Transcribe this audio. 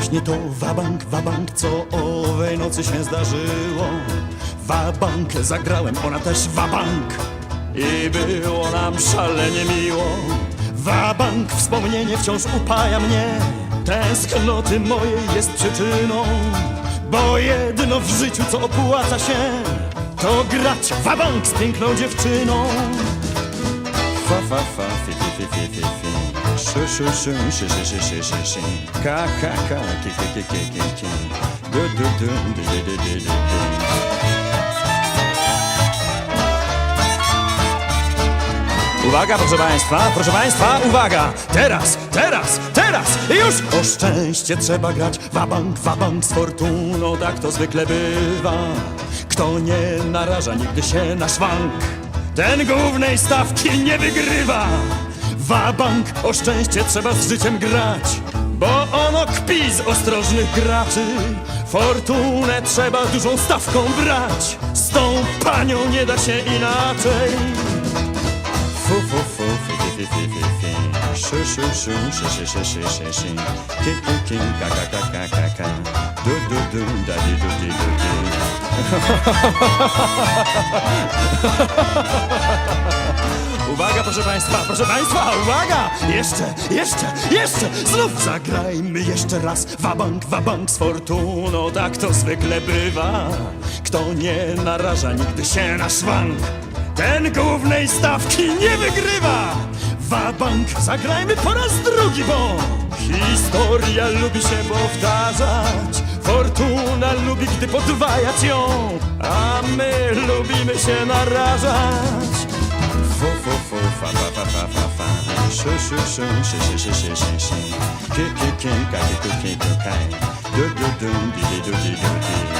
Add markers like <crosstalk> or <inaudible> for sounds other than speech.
Właśnie to wabank, wabank, co owej nocy się zdarzyło. Wabank, zagrałem, ona też wabank. I było nam szalenie miło. Wabank, wspomnienie wciąż upaja mnie. Tęsknoty mojej jest przyczyną. Bo jedno w życiu, co opłaca się, to grać wabank z piękną dziewczyną. Fa, fa, fa, fi, fi, fi, fi, fi, fi. Szu, szu, szu, szy, szy, szy, szy, szy, szy. Ka, ka, ka, ki, ki, ki, ki, ki, ki. Uwaga, proszę Państwa, proszę Państwa, uwaga! Teraz, teraz, teraz, już! O szczęście trzeba grać, wabank, wabank z fortuną, tak to zwykle bywa. Kto nie naraża nigdy się na szwank, ten głównej stawki nie wygrywa. Wabank, o szczęście trzeba z życiem grać, bo ono kpi z ostrożnych graczy. Fortunę trzeba dużą stawką brać, z tą panią nie da się inaczej. Fu, fu, fu, fi, fi, fi, fi, fi, fi. Szu, szu, szu, szy, szy, szy, szy, szy, szy. Ki, ki, ki, ka, ka, ka, ka, ka, ka. Du, du, du, da, di, du, di, du, di. <laughs> Proszę Państwa, proszę Państwa, uwaga! Jeszcze, jeszcze, jeszcze! Znów zagrajmy jeszcze raz. Wabank, wabank z fortuną, tak to zwykle bywa. Kto nie naraża nigdy się na szwank Ten głównej stawki nie wygrywa. Wabank, zagrajmy po raz drugi, bo Historia lubi się powtarzać. Fortuna lubi, gdy podwajać ją A my lubimy się narażać fa fa fa fa Shu shu shu shi shi shi shi shi shi Ki ki ki ka ki ku ki ku kai Do do do di di do di do di